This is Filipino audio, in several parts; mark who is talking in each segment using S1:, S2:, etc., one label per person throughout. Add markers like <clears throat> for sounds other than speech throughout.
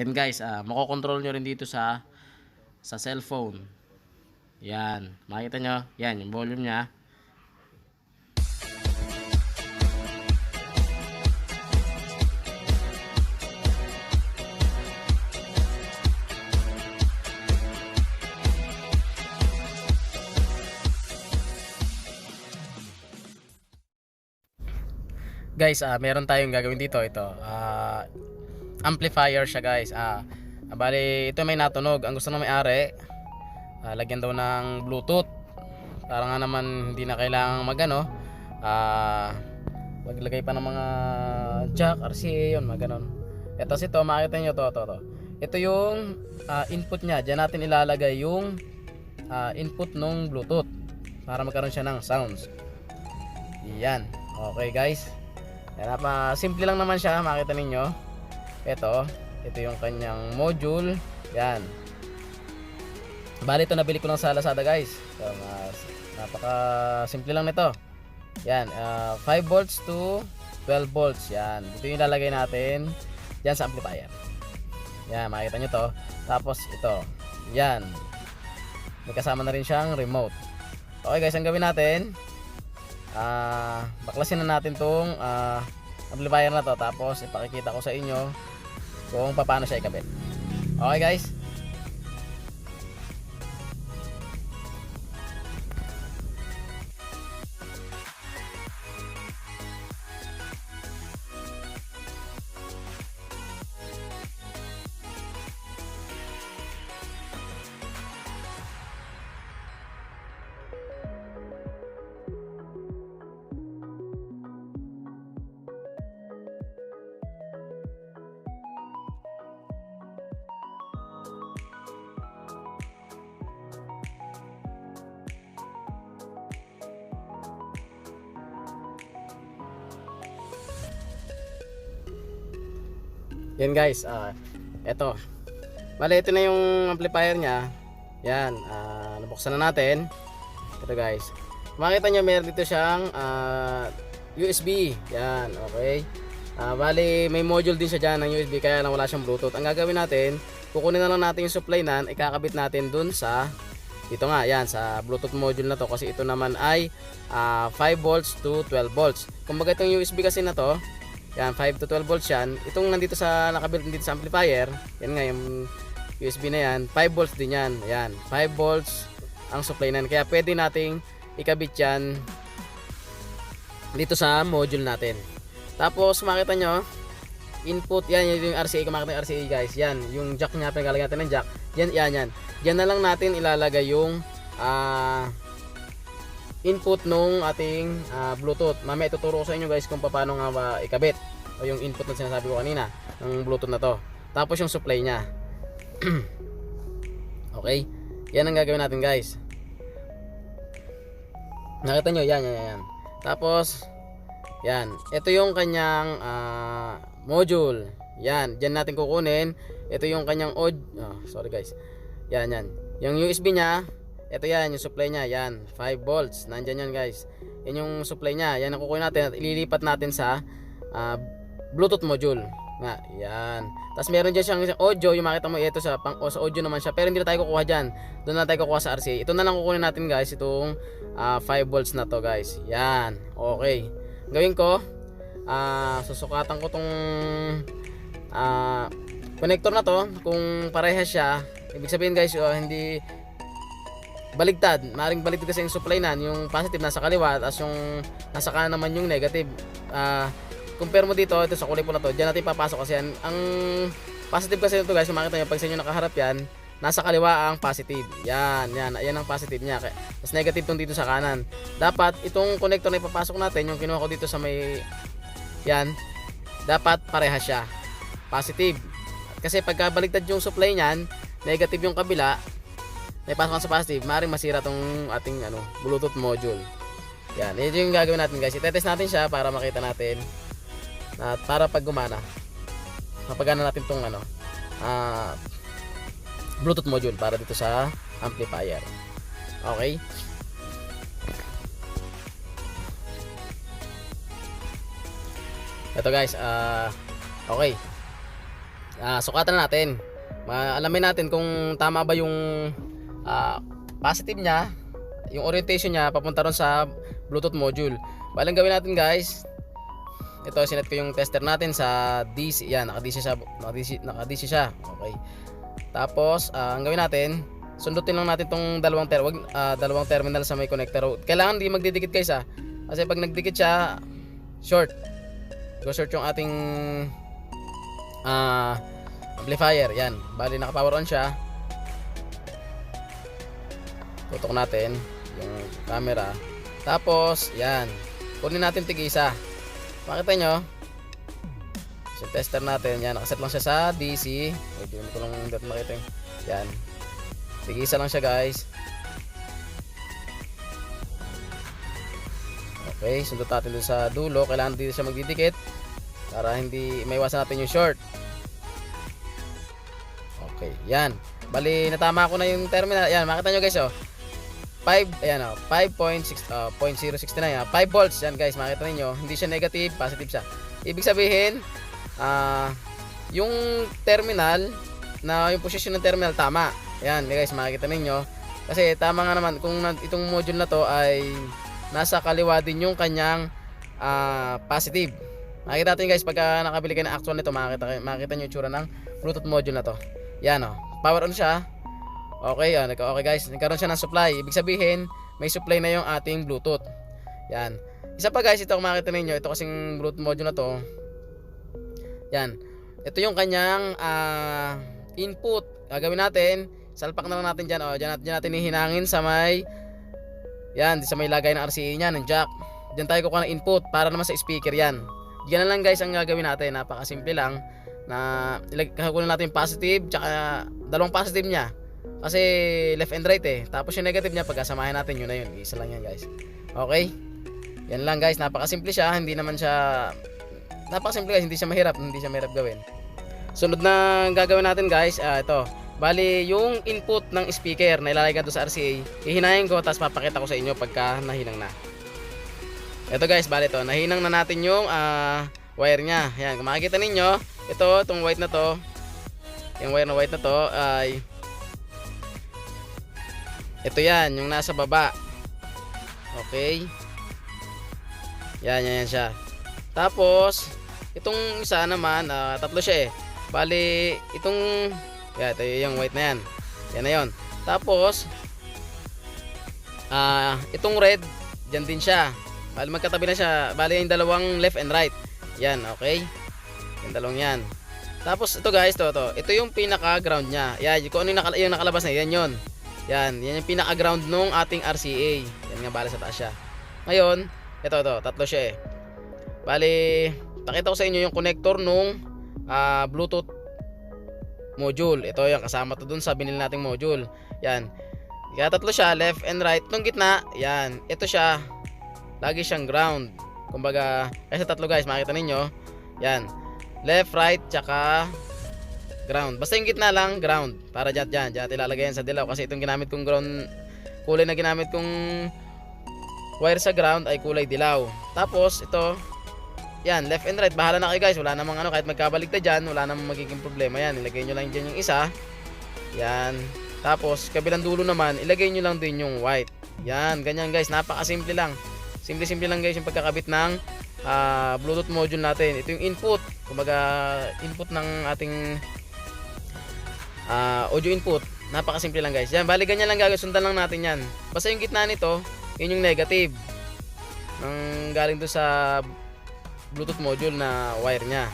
S1: Yan guys, ah makokontrol nyo rin dito sa sa cellphone. Yan. Makita nyo? Yan, yung volume niya. Guys, ah meron tayong gagawin dito. Ito. Ah amplifier siya guys. Ah, bali, ito may natunog. Ang gusto ng may-ari, ah, lagyan daw ng Bluetooth. Para nga naman hindi na kailangang magano. Ah, maglagay pa ng mga jack, RCA, yun, mga ganon. Ito si to, makita nyo to, to, to. Ito yung ah, input niya. Diyan natin ilalagay yung ah, input ng Bluetooth para magkaroon siya ng sounds. Yan. Okay guys. Yan, simple lang naman siya, makita ninyo. Ito, ito yung kanyang module. Yan. Bali ito nabili ko lang sa Lazada guys. So, mas, napaka simple lang nito. Yan, ah, 5 volts to 12 volts. Yan. Ito yung ilalagay natin diyan sa amplifier. Yan, makikita nyo to. Tapos ito. Yan. May kasama na rin siyang remote. Okay guys, ang gawin natin, ah baklasin na natin tong ah, amplifier na to tapos ipakikita ko sa inyo kung paano siya ikabit. Okay guys yan guys ah eto. Bale ito na yung amplifier niya. Yan ah nabuksan na natin. Ito guys. Makita nyo meron dito siyang ah, USB yan okay. Ah, bali may module din siya dyan ng USB kaya lang wala siyang Bluetooth. Ang gagawin natin, kukunin na lang natin yung supply nan, ikakabit natin dun sa dito nga, yan sa Bluetooth module na to. Kasi ito naman ay ah, 5 volts to 12 volts. Kumbaga itong USB kasi na to, yan 5 to 12 volts yan. Itong nandito sa nakabuilt dito sa amplifier, yan nga yung USB na yan, 5 volts din yan. Yan, 5 volts ang supply nan. Kaya pwede nating ikabit yan dito sa module natin. Tapos makita nyo, input, yan, yung RCA, kung makita yung RCA guys, yan, yung jack niya, pinagalagyan natin ng jack, yan, yan, yan. Yan na lang natin ilalagay yung ah, input nung ating ah, Bluetooth. Mamaya ituturo ko sa inyo guys kung paano nga ba ikabit o yung input na sinasabi ko kanina ng Bluetooth na to. Tapos yung supply niya. <clears throat> okay? Yan ang gagawin natin guys. Nakita nyo, yan, yan, yan. Tapos, yan. Ito yung kanyang ah, module. Yan. Diyan natin kukunin. Ito yung kanyang od... Oh, sorry guys. Yan, yan. Yung USB niya, ito yan, yung supply niya. Yan. 5 volts. Nandyan yan guys. Yan yung supply niya. Yan ang kukunin natin at ililipat natin sa ah, Bluetooth module. Nga, yan. Tapos meron dyan siyang audio, yung makita mo ito sa pang sa audio naman siya. Pero hindi na tayo kukuha diyan. Doon na tayo kukuha sa RCA. Ito na lang kukunin natin guys, itong ah, 5 volts na to guys. Yan. Okay. Gawin ko, ah susukatan ko tong ah connector na to kung parehas siya. Ibig sabihin guys, oh, hindi baligtad. Maring baligtad kasi yung supply nan, yung positive nasa kaliwa, tapos yung nasa kanan naman yung negative. Ah compare mo dito, ito sa kulay pula to, diyan natin papasok kasi yan. Ang positive kasi ito guys, kung makita nyo, pag sa inyo nakaharap yan, nasa kaliwa ang positive. Yan, yan, yan ang positive niya. Tapos negative tong dito sa kanan. Dapat itong connector na ipapasok natin, yung kinuha ko dito sa may yan, dapat parehas siya. Positive. Kasi pagka baligtad yung supply niyan, negative yung kabila, may pasok sa positive, maaaring masira tong ating ano, Bluetooth module. Yan, ito yung gagawin natin guys. Itetest natin siya para makita natin at para pag gumana, mapagana natin tong ano, ah, Bluetooth module para dito sa amplifier. Okay? Ito guys, ah okay. ah, sukatan na natin. Ma- alamin natin kung tama ba yung ah, positive niya, yung orientation niya papunta ron sa Bluetooth module. Balang gawin natin guys, ito sinet ko yung tester natin sa DC. Yan, naka-DC siya, naka-DC, naka-DC siya. Okay. Tapos, ah, ang gawin natin, sundutin lang natin tong dalawang ter wag, ah, dalawang terminal sa may connector. Kailangan di magdidikit guys ah. Kasi pag nagdikit siya, short. Go short yung ating ah amplifier. Yan. Bali naka-power on siya. Tutok natin yung camera. Tapos, yan. Kunin natin tig-isa. Makita nyo? Sa tester natin, yan. Nakaset lang siya sa DC. Medyo hindi ko lang dito makita. Yan. Tig-isa lang siya guys. Okay, sundot natin dun sa dulo. Kailangan dito siya magdidikit. Para hindi maiwasan natin yung short. Okay, yan. Bali, natama ko na yung terminal. Yan, makita nyo guys, oh. 5, ayan oh, 5.6, uh, 0.069, ah, 5 volts, yan guys, makita niyo hindi siya negative, positive siya. Ibig sabihin, ah, yung terminal, na yung position ng terminal, tama. Yan, guys, makikita ninyo. Kasi tama nga naman, kung itong module na to ay nasa kaliwa din yung kanyang ah, positive. Makikita natin guys, pagka nakabili kayo ng actual nito, makikita, makikita nyo yung tsura ng Bluetooth module na to. Yan oh, power on siya. Okay, yan. Nagka- Okay guys, nagkaroon siya ng supply. Ibig sabihin, may supply na yung ating Bluetooth. Yan. Isa pa guys, ito kung makita ninyo, ito kasing Bluetooth module na to. Yan. Ito yung kanyang ah, input. Gagawin natin, salpak na lang natin dyan. O, dyan, natin- dyan natin hihinangin sa may, yan, sa may lagay ng RCA niya, ng jack. Dyan tayo kukuha ng input para naman sa speaker yan. Yan lang guys ang gagawin natin. Napakasimple lang na ilag- kukunin natin positive tsaka dalawang positive niya kasi left and right eh. Tapos yung negative niya pagkasamahin natin yun na yun. Isa lang yan guys. Okay? Yan lang guys. Napakasimple siya. Hindi naman siya napakasimple guys. Hindi siya mahirap. Hindi siya mahirap gawin. Sunod na gagawin natin guys. ah, ito. Bali yung input ng speaker na ilalagay doon sa RCA. Hihinayin ko tapos papakita ko sa inyo pagka nahinang na. Ito guys. Bali ito. Nahinang na natin yung ah, wire niya. Yan. Kung makikita ninyo. Ito. Itong white na to. Yung wire na white na to ay ito yan, yung nasa baba. Okay. Yan, yan, yan siya. Tapos, itong isa naman, ah, tatlo siya eh. Bali, itong, yan, ito yung white na yan. Yan na yun. Tapos, ah, itong red, dyan din siya. Bali, magkatabi na siya. Bali, yung dalawang left and right. Yan, okay. Yung dalawang yan. Tapos, ito guys, to, to. Ito yung pinaka-ground niya. Yan, kung ano yung, nakala- yung nakalabas na, yan yun. Yan, yan yung pinaka-ground nung ating RCA. Yan nga bala sa taas siya. Ngayon, ito to, tatlo siya eh. Bali, pakita ko sa inyo yung connector nung ah, Bluetooth module. Ito yung kasama to dun sa binili nating module. Yan. Kaya tatlo siya, left and right. Nung gitna, yan. Ito siya. Lagi siyang ground. Kumbaga, kasi tatlo guys, makita ninyo. Yan. Left, right, tsaka ground. Basta yung gitna lang, ground. Para dyan, dyan. Dyan ilalagay yan sa dilaw. Kasi itong ginamit kong ground, kulay na ginamit kong wire sa ground ay kulay dilaw. Tapos, ito, yan, left and right. Bahala na kayo guys. Wala namang ano, kahit magkabaligtad dyan, wala namang magiging problema yan. Ilagay nyo lang dyan yung isa. Yan. Tapos, kabilang dulo naman, ilagay nyo lang din yung white. Yan, ganyan guys. Napakasimple lang. Simple-simple lang guys yung pagkakabit ng ah, Bluetooth module natin. Ito yung input. Kumbaga, input ng ating ah, audio input. Napakasimple lang guys. Yan, bali ganyan lang gagawin. Sundan lang natin yan. Basta yung gitna nito, yun yung negative. Nang galing doon sa Bluetooth module na wire niya.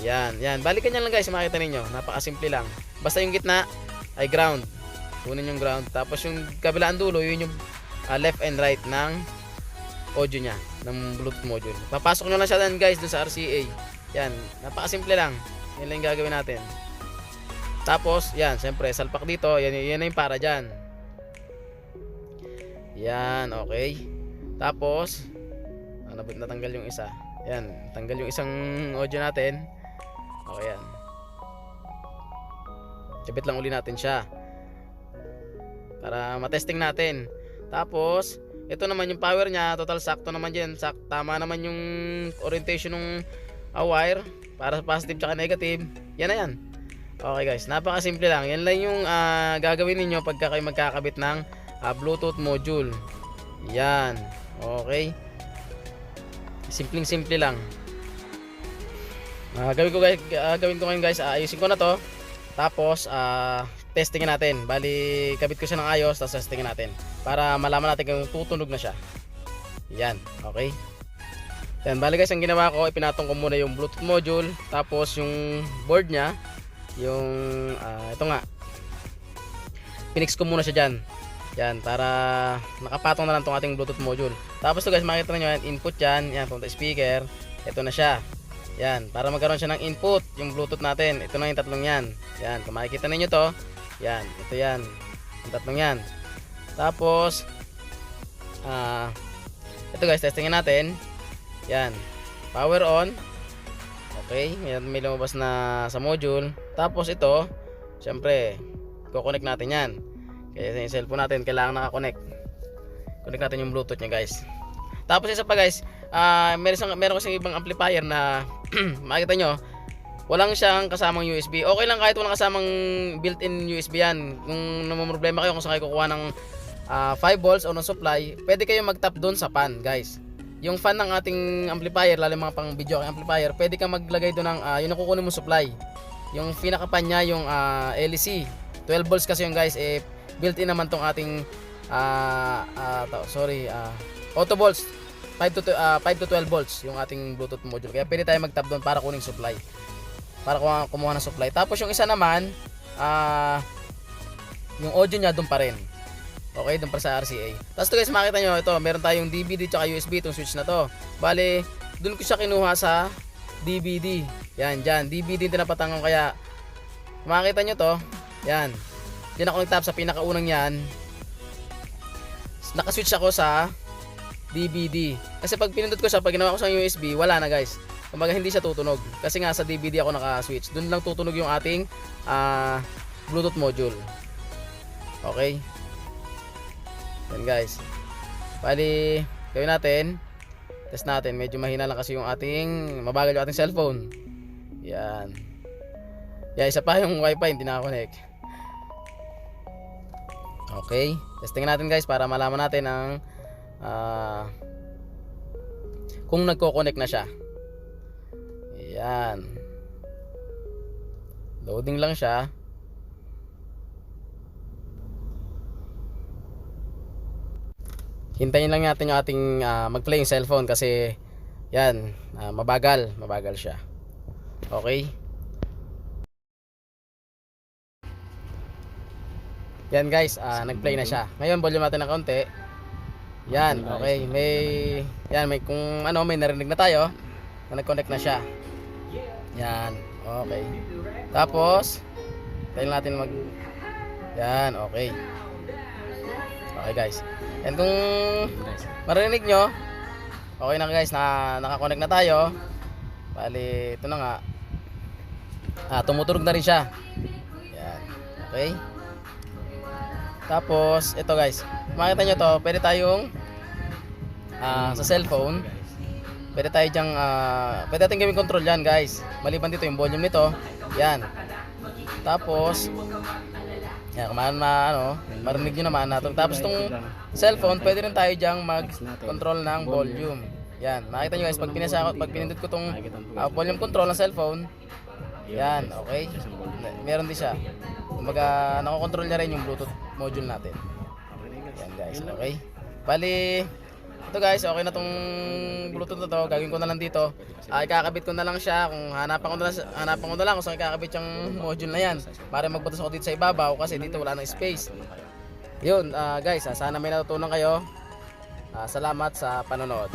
S1: Yan, yan. Bali ganyan lang guys, makita ninyo. Napakasimple lang. Basta yung gitna ay ground. Kunin yung ground. Tapos yung kabilaan dulo, yun yung ah, left and right ng audio niya ng Bluetooth module. Papasok nyo lang siya dyan guys dun sa RCA. Yan, napakasimple lang. Yan lang yung gagawin natin. Tapos, yan, siyempre, salpak dito. Yan, yan na yung para dyan. Yan, okay. Tapos, ah, natanggal yung isa. Yan, tanggal yung isang audio natin. Okay, yan. Kapit lang uli natin siya. Para matesting natin. Tapos, ito naman yung power niya, total sakto naman yan. Sak, tama naman yung orientation ng a wire para positive tsaka negative. Yan na yan. Okay guys, napakasimple lang. Yan lang yung ah, gagawin ninyo pagka kayo magkakabit ng ah, Bluetooth module. Yan. Okay. Simpleng simple lang. Ah, gawin ko guys, ah, gawin ko ngayon guys, ayusin ko na to. Tapos ah, testingin natin. Bali, kabit ko siya ng ayos, tapos testingin natin para malaman natin kung tutunog na siya. Yan, okay? Yan, bali guys, ang ginawa ko, ipinatong ko muna yung Bluetooth module, tapos yung board niya, yung, ah, ito nga, pinix ko muna siya dyan. Yan, para nakapatong na lang tong ating Bluetooth module. Tapos to guys, makikita nyo yan, input yan, yan, punta speaker, ito na siya. Yan, para magkaroon siya ng input, yung Bluetooth natin, ito na yung tatlong yan. Yan, kung makikita ninyo to, yan, ito yan, yung tatlong yan. Tapos, ah, ito guys, testingin natin. Yan. Power on. Okay, may, may lumabas na sa module. Tapos ito, syempre, kukonek natin yan. Kaya yung cellphone natin, kailangan nakakonect. Connect natin yung Bluetooth niya guys. Tapos isa pa guys, ah meron, isang, meron kasing ibang amplifier na <clears throat> makikita nyo, walang siyang kasamang USB. Okay lang kahit walang kasamang built-in USB yan. Kung namumroblema kayo kung saan kayo kukuha ng ah, 5 volts o ng supply, pwede kayo mag-tap doon sa fan, guys. Yung fan ng ating amplifier, lalo mga pang video amplifier, pwede kang maglagay doon ng ah, yung nakukunin mo supply. Yung pinaka niya, yung ah, LEC. 12 volts kasi yung guys, eh, built-in naman tong ating ah, to- sorry, ah, auto volts. 5 to, ah, 5 to 12 volts yung ating Bluetooth module. Kaya pwede tayo mag-tap doon para kuning supply. Para kumuha, kumuha ng supply. Tapos yung isa naman, ah, yung audio niya doon pa rin. Okay, doon pa sa RCA. Tapos to guys, makita nyo, ito, meron tayong DVD tsaka USB itong switch na to. Bale, doon ko siya kinuha sa DVD. Yan, dyan. DVD yung tinapatang ko kaya makita nyo to. Yan. Diyan ako nag-tap sa pinakaunang yan. Nakaswitch ako sa DVD. Kasi pag pinindot ko siya, pag ginawa ko sa USB, wala na guys. Kumbaga hindi siya tutunog. Kasi nga sa DVD ako naka-switch. Doon lang tutunog yung ating ah, Bluetooth module. Okay? Yan guys. Bali, gawin natin. Test natin. Medyo mahina lang kasi yung ating, mabagal yung ating cellphone. Yan. Yan, isa pa yung wifi, hindi nakakonect. Okay. Testing natin guys para malaman natin ang ah, kung nagko-connect na siya. Yan. Loading lang siya. Hintayin lang natin yung ating ah, mag-play yung cellphone kasi yan, ah, mabagal, mabagal siya. Okay? Yan guys, ah, nag-play na siya. Ngayon, volume natin ng konti. Yan, okay. May yan, may kung ano, may narinig na tayo na nag-connect na siya. Yan, okay. Tapos, tayo natin mag Yan, okay. Okay guys. And kung marinig nyo, okay na guys, na nakakonect na tayo. Bali, ito na nga. Ah, tumutunog na rin siya. Yan. Okay. Tapos, ito guys. Makita nyo to, pwede tayong ah, sa cellphone. Pwede tayo dyang, ah, pwede natin gawing control yan guys. Maliban dito yung volume nito. Yan. Tapos, yan, kung ma, ano, marinig nyo naman natin. Tapos itong cellphone, pwede rin tayo dyang mag-control ng volume. Yan, makita nyo guys, pag, pinasa, pag pinindot ko tong ah, volume control ng cellphone, yan, okay. Meron din siya. Kumbaga, nakokontrol niya rin yung Bluetooth module natin. Yan guys, okay. Bali, ito guys, okay na tong Bluetooth na to. Gagawin ko na lang dito. Ah, ikakabit ko na lang siya kung hanapan ko na lang, hanapan ko na lang kung saan ikakabit yung module na yan. Para magbutas ako dito sa ibabaw kasi dito wala nang space. Yun, ah, guys, ah, sana may natutunan kayo. Ah, salamat sa panonood.